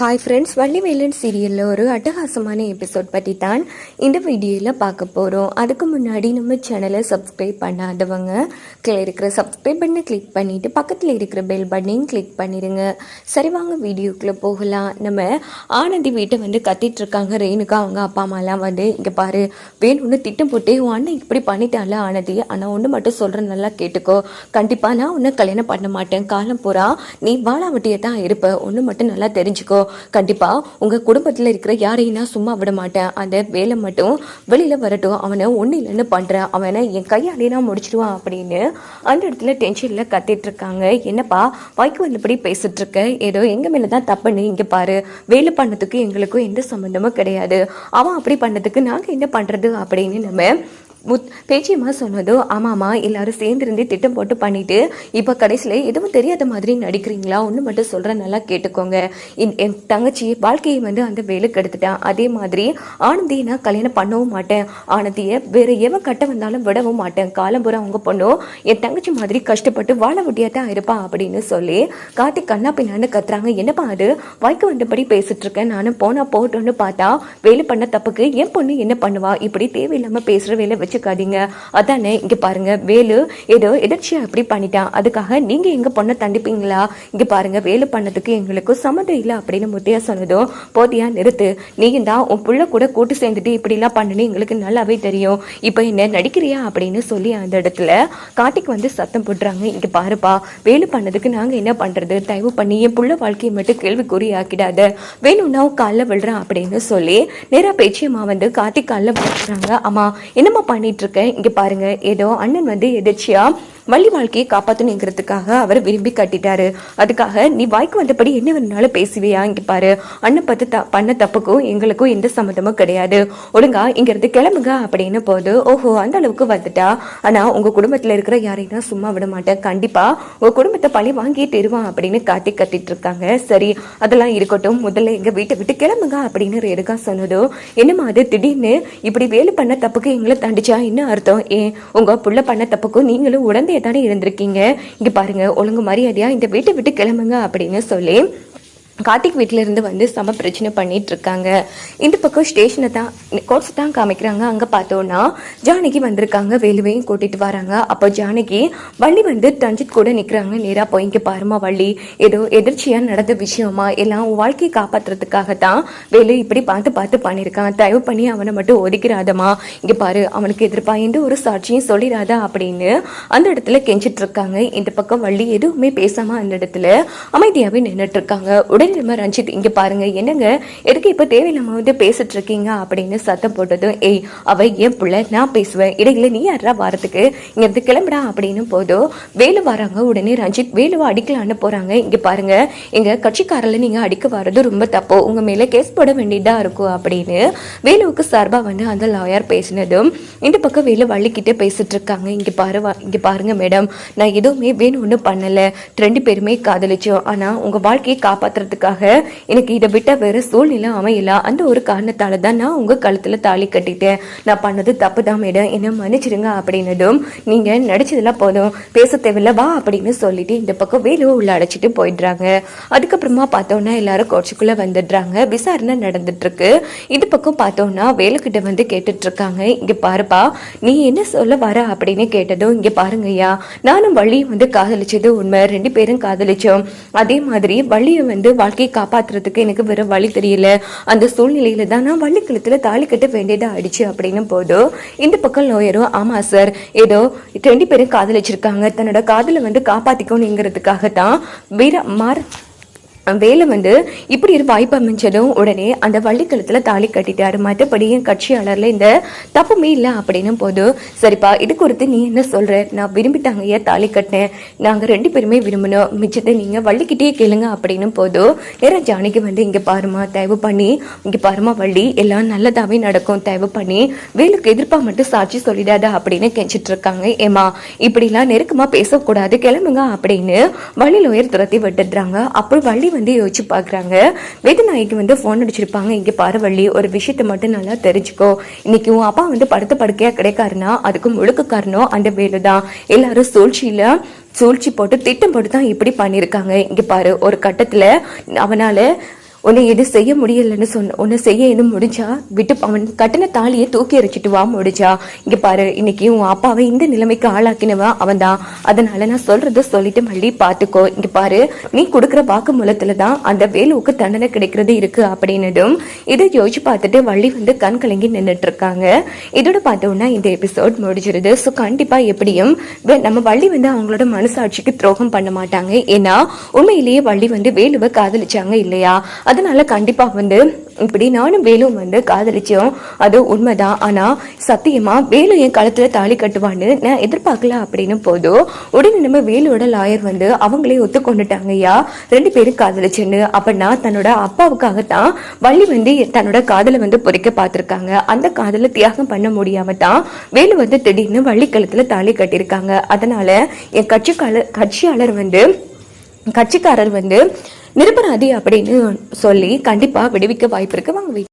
Hi friends Vallivelan சீரியலில் ஒரு அட்டகாசமான எபிசோட் பற்றி தான் இந்த வீடியோவில் பார்க்க போகிறோம் அதுக்கு முன்னாடி நம்ம சேனலை சப்ஸ்கிரைப் பண்ணாதவங்க கீழே இருக்கிற சப்ஸ்கிரைப் பண்ணை கிளிக் பண்ணிவிட்டு பக்கத்தில் இருக்கிற பெல் பட்டனையும் கிளிக் பண்ணிடுங்க சரி வாங்க வீடியோக்குள்ளே போகலாம். நம்ம ஆனந்தி வீட்டை வந்து கத்திட்ருக்காங்க இருக்காங்க. அவங்க அப்பா அம்மாலாம் வந்து இங்கே பாரு வேணும்னு திட்டம் போட்டு உன் அண்ணன் இப்படி பண்ணிட்டால ஆனந்தி. ஆனால் ஒன்று மட்டும் சொல்கிறேன் நல்லா கேட்டுக்கோ. கண்டிப்பாக நான் உன்னை கல்யாணம் பண்ண மாட்டேன். காலம் பூரா நீ வாழாவட்டியை தான் இருப்ப. ஒன்று மட்டும் நல்லா தெரிஞ்சுக்கோ. கண்டிப்பாக உங்கள் குடும்பத்தில் இருக்கிற யாரையும் நான் சும்மா விட மாட்டேன். அந்த வேலை மட்டும் வெளியில் வரட்டும். அவனை ஒன்றும் இல்லைன்னு பண்ணுறேன் அவனை என் கையாலே நான் முடிச்சிடுவான் அப்படின்னு அந்த இடத்துல டென்ஷனில் கத்திட்டு இருக்காங்க. என்னப்பா வாய்க்கு வந்தபடி பேசிட்டு இருக்க? ஏதோ மேலே தான் தப்புன்னு இங்கே பாரு. வேலை பண்ணதுக்கு எங்களுக்கும் எந்த சம்மந்தமும் கிடையாது. அவன் அப்படி பண்ணதுக்கு நாங்கள் என்ன பண்ணுறது அப்படின்னு நம்ம முத் பேச்சியம்மா சொன்னதோ ஆமாம்மா எல்லாரும் சேர்ந்துருந்தே திட்டம் போட்டு பண்ணிட்டு இப்போ கடைசியில் எதுவும் தெரியாத மாதிரி நடிக்கிறீங்களா? ஒன்று மட்டும் சொல்கிறேன் நல்லா கேட்டுக்கோங்க. என் என் தங்கச்சி வாழ்க்கையை வந்து அந்த வேலைக்கு எடுத்துட்டான் அதே மாதிரி ஆனந்தியை நான் கல்யாணம் பண்ணவும் மாட்டேன். ஆனந்தியை வேற எவன் கட்ட வந்தாலும் விடவும் மாட்டேன். காலம்புறம் அவங்க பொண்ணும் என் தங்கச்சி மாதிரி கஷ்டப்பட்டு வாழ முடியா தான் இருப்பான் அப்படின்னு சொல்லி கார்த்திக் கண்ணா பின்னான்னு கத்துறாங்க. என்னப்பா அது? வாய்க்கு வந்தபடி பேசிட்டு இருக்கேன். நானும் போனா போட்டோன்னு பார்த்தா வேலை பண்ண தப்புக்கு என் பொண்ணு என்ன பண்ணுவா? இப்படி தேவையில்லாமல் பேசுகிற வேலை வச்சு வச்சுக்காதீங்க அதானே இங்க பாருங்க வேலு ஏதோ எதிர்ச்சியா இப்படி பண்ணிட்டான் அதுக்காக நீங்க எங்க பொண்ணை தண்டிப்பீங்களா? இங்க பாருங்க வேலு பண்ணதுக்கு எங்களுக்கு சம்மந்தம் இல்லை அப்படின்னு முத்தையா சொன்னதும் போதியா நிறுத்து. நீங்க தான் உன் புள்ள கூட கூட்டு சேர்ந்துட்டு இப்படி எல்லாம் பண்ணுன்னு எங்களுக்கு நல்லாவே தெரியும். இப்போ என்ன நடிக்கிறியா அப்படின்னு சொல்லி அந்த இடத்துல காட்டிக்கு வந்து சத்தம் போடுறாங்க. இங்க பாருப்பா வேலு பண்ணதுக்கு நாங்க என்ன பண்றது? தயவு பண்ணி என் புள்ள வாழ்க்கையை மட்டும் கேள்விக்குறி ஆக்கிடாத. வேணும்னா உன் காலில் விழுறான் அப்படின்னு சொல்லி நேரா பேச்சியம்மா வந்து கார்த்திக் காலில் விழுறாங்க. அம்மா என்னம்மா பண்ணிட்டு இருக்கேன். இங்க பாருங்க ஏதோ அண்ணன் வந்து எதிர்ச்சியா வள்ளி வாழ்க்கையை காப்பாற்றணுங்கிறதுக்காக அவர் விரும்பி கட்டிட்டாரு. அதுக்காக நீ வாய்க்கு வந்தபடி என்ன வேணும்னாலும் பேசுவியா? இங்க பாரு. அண்ணன் பார்த்து த பண்ண தப்புக்கும் எங்களுக்கும் எந்த சம்மந்தமும் கிடையாது. ஒழுங்கா இங்கிருந்து கிளம்புங்க அப்படின்னு போது ஓஹோ அந்த அளவுக்கு வந்துட்டா. ஆனா உங்க குடும்பத்துல இருக்கிற யாரையும் சும்மா விட மாட்டேன். கண்டிப்பா உங்க குடும்பத்தை பழி வாங்கி தருவான் அப்படின்னு காத்தி கட்டிட்டு இருக்காங்க. சரி அதெல்லாம் இருக்கட்டும். முதல்ல எங்க வீட்டை விட்டு கிளம்புங்க அப்படின்னு ரேணுகா சொன்னதோ என்னமா அது திடீர்னு இப்படி வேலை பண்ண தப்புக்கு எங்களை தண்டிச்சா? என்ன அர்த்தம்? ஏன்? உங்க புள்ள பண்ண தப்புக்கும் நீங்களும் உடனே தானே இருந்திருக்கீங்க? இங்கே பாருங்க ஒழுங்கு மரியாதையா இந்த வீட்டை விட்டு கிளம்புங்க அப்படின்னு சொல்லி கார்த்திக் வீட்டிலேருந்து வந்து செம பிரச்சனை பண்ணிட்டு இருக்காங்க. இந்த பக்கம் ஸ்டேஷனை தான் கோர்ஸ் தான் காமிக்கிறாங்க. அங்கே பார்த்தோன்னா ஜானகி வந்திருக்காங்க. வேலுவையும் கூட்டிட்டு வராங்க. அப்போ ஜானகி வள்ளி வந்து ரஞ்சித் கூட நிற்கிறாங்க நேராக போய் இங்கே பாருமா வள்ளி. ஏதோ எதிர்ச்சியாக நடந்த விஷயமா எல்லாம் உன் வாழ்க்கையை காப்பாற்றுறதுக்காக தான் வேலு இப்படி பார்த்து பார்த்து பண்ணியிருக்கான். தயவு பண்ணி அவனை மட்டும் ஒதுக்கிறாதமா இங்கே பாரு அவனுக்கு எதிர்ப்பா எந்த ஒரு சாட்சியும் சொல்லிடாதா அப்படின்னு அந்த இடத்துல கெஞ்சிட்டு இருக்காங்க. இந்த பக்கம் வள்ளி எதுவுமே பேசாமல் அந்த இடத்துல அமைதியாகவே நின்றுட்டு இருக்காங்க. உடனே நம்ம ரஞ்சித் இங்கே பாருங்க என்னங்க எதுக்கு இப்போ தேவையில்லாம வந்து பேசிட்டு இருக்கீங்க அப்படின்னு சத்தம் போட்டதும் ஏய் அவ என் பிள்ளை நான் பேசுவேன். இடையில நீ யாரா வாரத்துக்கு? இங்கேருந்து கிளம்புடா அப்படின்னு போதும். வேலு வராங்க உடனே ரஞ்சித் வேலுவை அடிக்கலான்னு போறாங்க. இங்கே பாருங்க எங்க கட்சிக்காரில் நீங்க அடிக்க வர்றது ரொம்ப தப்பு. உங்க மேல கேஸ் போட வேண்டியதா இருக்கும் அப்படின்னு வேலுவுக்கு சார்பாக வந்து அந்த லாயர் பேசினதும் இந்த பக்கம் வேலு வள்ளிக்கிட்டே பேசிட்டு இருக்காங்க. இங்கே பாரு இங்கே பாருங்க மேடம் நான் எதுவுமே வேணும்னு பண்ணலை. ரெண்டு பேருமே காதலிச்சோம். ஆனால் உங்க வாழ்க்கையை காரணத்துக்காக எனக்கு இதை விட்ட வேற சூழ்நிலை அமையல. அந்த ஒரு காரணத்தால தான் நான் உங்க கழுத்துல தாலி கட்டிட்டேன். நான் பண்ணது தப்பு தான் மேடம். என்ன மன்னிச்சிடுங்க அப்படின்னதும் நீங்க நடிச்சதெல்லாம் போதும். பேச தேவையில்ல வா அப்படின்னு சொல்லிட்டு இந்த பக்கம் வேலுவை உள்ள அடைச்சிட்டு போயிடுறாங்க. அதுக்கப்புறமா பார்த்தோம்னா எல்லாரும் கோச்சுக்குள்ள வந்துடுறாங்க. விசாரணை நடந்துட்டு இருக்கு இது பக்கம் பார்த்தோம்னா வேலுக்கிட்ட வந்து கேட்டுட்டு இருக்காங்க இங்க பாருப்பா நீ என்ன சொல்ல வர? அப்படின்னு கேட்டதும் இங்க பாருங்கய்யா. நானும் வள்ளியை வந்து காதலிச்சது உண்மை. ரெண்டு பேரும் காதலிச்சோம். அதே மாதிரி வள்ளியை வந்து வாழ்க்கையை காப்பாத்துறதுக்கு எனக்கு வேற வழி தெரியல. அந்த சூழ்நிலையில தான் நான் வள்ளி கழுத்துல தாலி கட்ட வேண்டியதா ஆயிடுச்சு அப்படின்னு போதும் இந்த பக்கம் லோயரும் ஆமா சார் ஏதோ ரெண்டு பேரும் காதலிச்சிருக்காங்க. தன்னோட காதலை வந்து காப்பாத்திக்கணுங்கிறதுக்காக தான் வீர மார் வேலை வந்து இப்படி ஒரு வாய்ப்பு அமைஞ்சதும் உடனே அந்த வள்ளிக்கழுத்துல தாலி கட்டிட்டாரு. மற்றபடி என் கட்சியாளர்ல இந்த தப்புமே இல்லை அப்படின்னும் போது சரிப்பா இது குறித்து நீ என்ன சொல்ற? நான் விரும்பிட்டாங்க ஏன் தாலி கட்டினேன். நாங்க ரெண்டு பேருமே விரும்பினோம். மிச்சத்தை நீங்க வள்ளிக்கிட்டே கேளுங்க அப்படின்னும் போது நேரம் ஜானகி வந்து இங்க பாருமா தயவு பண்ணி இங்க பாருமா வள்ளி எல்லாம் நல்லதாவே நடக்கும். தயவு பண்ணி வேலுக்கு எதிர்ப்பா மட்டும் சாட்சி சொல்லிடாத அப்படின்னு கெஞ்சிட்டு இருக்காங்க. ஏமா இப்படிலாம் நெருக்கமா பேசக்கூடாது கிளம்புங்க அப்படின்னு வள்ளி உயர் துரத்தி விட்டுடுறாங்க. அப்போ வள்ளி வந்து யோசிச்சு பார்க்குறாங்க வேதநாயகி வந்து ஃபோன் அடிச்சிருப்பாங்க. இங்கே பாரு வள்ளி ஒரு விஷயத்த மட்டும் நல்லா தெரிஞ்சுக்கோ. இன்னைக்கு உன் அப்பா வந்து படுத்த படுக்கையாக கிடைக்காருன்னா அதுக்கு முழுக்க காரணம் அந்த வேலு தான் எல்லாரும் சூழ்ச்சியில் சூழ்ச்சி போட்டு திட்டம் போட்டு தான் இப்படி பண்ணியிருக்காங்க. இங்கே பாரு ஒரு கட்டத்தில் அவனால் உன்னை எது செய்ய முடியலன்னு சொன்ன உன்னை செய்ய எதுவும் முடிஞ்சா விட்டு அவன் கட்டின தாலியை தூக்கி எறிச்சிட்டு வா முடிஞ்சா. இங்க பாரு இன்னைக்கு உன் அப்பாவை இந்த நிலைமைக்கு ஆளாக்கினவன் அவன் தான் அதனால நான் சொல்றத சொல்லிட்டு மல்லி பாத்துக்கோ. இங்க பாரு நீ கொடுக்குற வாக்கு மூலத்துல தான் அந்த வேலுவுக்கு தண்டனை கிடைக்கிறது இருக்கு அப்படின்னதும் இதை யோசிச்சு பார்த்துட்டு வள்ளி வந்து கண் கலங்கி நின்றுட்டு இருக்காங்க. இதோட பார்த்தோம்னா இந்த எபிசோட் முடிஞ்சிருது. ஸோ கண்டிப்பா எப்படியும் வே- நம்ம வள்ளி வந்து அவங்களோட மனசாட்சிக்கு துரோகம் பண்ண மாட்டாங்க. ஏன்னா உண்மையிலேயே வள்ளி வந்து வேலுவை காதலிச்சாங்க இல்லையா? அதனால கண்டிப்பாக வந்து இப்படி நானும் வேலும் வந்து காதலிச்சோம். அது உண்மைதான். ஆனால் சத்தியமாக வேலு என் கழுத்துல தாலி கட்டுவான்னு நான் எதிர்பார்க்கல அப்படின்னு போதும் உடனே நம்ம வேலுவோட லாயர் வந்து அவங்களே ஒத்துக்கொண்டுட்டாங்க ஐயா ரெண்டு பேரும் காதலிச்சுன்னு. அப்படின்னா தன்னோட அப்பாவுக்காகத்தான் வள்ளி வந்து தன்னோட காதலை வந்து பொறிக்க பார்த்துருக்காங்க. அந்த காதலை தியாகம் பண்ண முடியாம தான் வேலு வந்து திடீர்னு வள்ளி கழுத்துல தாலி கட்டியிருக்காங்க. அதனால என் கட்சிக்கால கட்சியாளர் வந்து கட்சிக்காரர் வந்து நிரபராதி அப்படின்னு சொல்லி கண்டிப்பா விடுவிக்க வாய்ப்பு இருக்கு. வாங்க வீடியோ